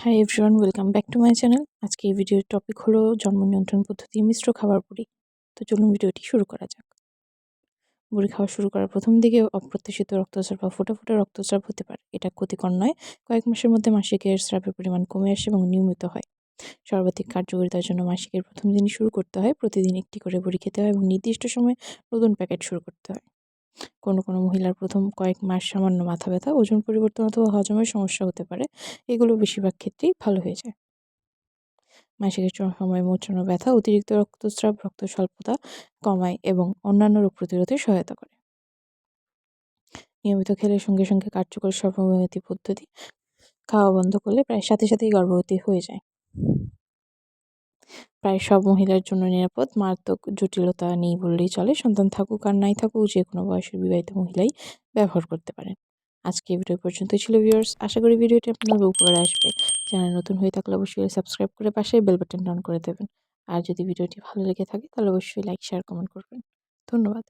Hi everyone welcome back to my channel আজকে এই ভিডিওর টপিক হলো জন্ম নিয়ন্ত্রণ পদ্ধতি, মিশ্র খাবার বুড়ি তো চলুন ভিডিওটি শুরু করা যাক। বুড়ি খাওয়া শুরু করার প্রথম দিকে অপ্রত্যাশিত রক্তচাপ বা ফোটা ফোটা রক্তচাপ হতে পারে। এটা ক্ষতিকর নয়। কয়েক মাসের মধ্যে মাসিকের স্রাবের পরিমাণ কমে আসে এবং নিয়মিত হয়। সর্বাধিক কার্যকারিতার জন্য মাসিকের প্রথম দিনই শুরু করতে হয়। প্রতিদিন একটি করে বড়ি খেতে হয় এবং নির্দিষ্ট সময়ে নতুন প্যাকেট শুরু করতে হয়। কোনো কোনো মহিলার প্রথম কয়েক মাস সামান্য মাথা ব্যথা, ওজন পরিবর্তন অথবা হজমের সমস্যা হতে পারে। এগুলো বেশিরভাগ ক্ষেত্রেই ভালো হয়ে যায়। মাসিকের সময় মোচড়ানো ব্যথা অতিরিক্ত রক্তস্রাব, রক্ত স্বল্পতা কমায় এবং অন্যান্য রোগ প্রতিরোধে সহায়তা করে। নিয়মিত খেলে সঙ্গে সঙ্গে কার্যকর সর্বমেয়াদী পদ্ধতি খাওয়া বন্ধ করলে প্রায় সাথে, সাথেই গর্ভবতী হয়ে যায়। প্রায় সব মহিলার জন্য নিরাপদ, মারাত্মক জটিলতা নেই বললেই চলে। সন্তান থাকুক আর নাই থাকুক, যে কোনো বয়সের বিবাহিত মহিলাই ব্যবহার করতে পারেন। আজকে এই ভিডিও পর্যন্ত ছিল ভিউয়ার্স আশা করি ভিডিওটি আপনাদের উপকারে আসবে। চ্যানেল নতুন হয়ে থাকলে অবশ্যই সাবস্ক্রাইব করে পাশে বেল বাটন অন করে দেবেন। আর যদি ভিডিওটি ভালো লেগে থাকে, তাহলে অবশ্যই লাইক শেয়ার কমেন্ট করবেন। ধন্যবাদ।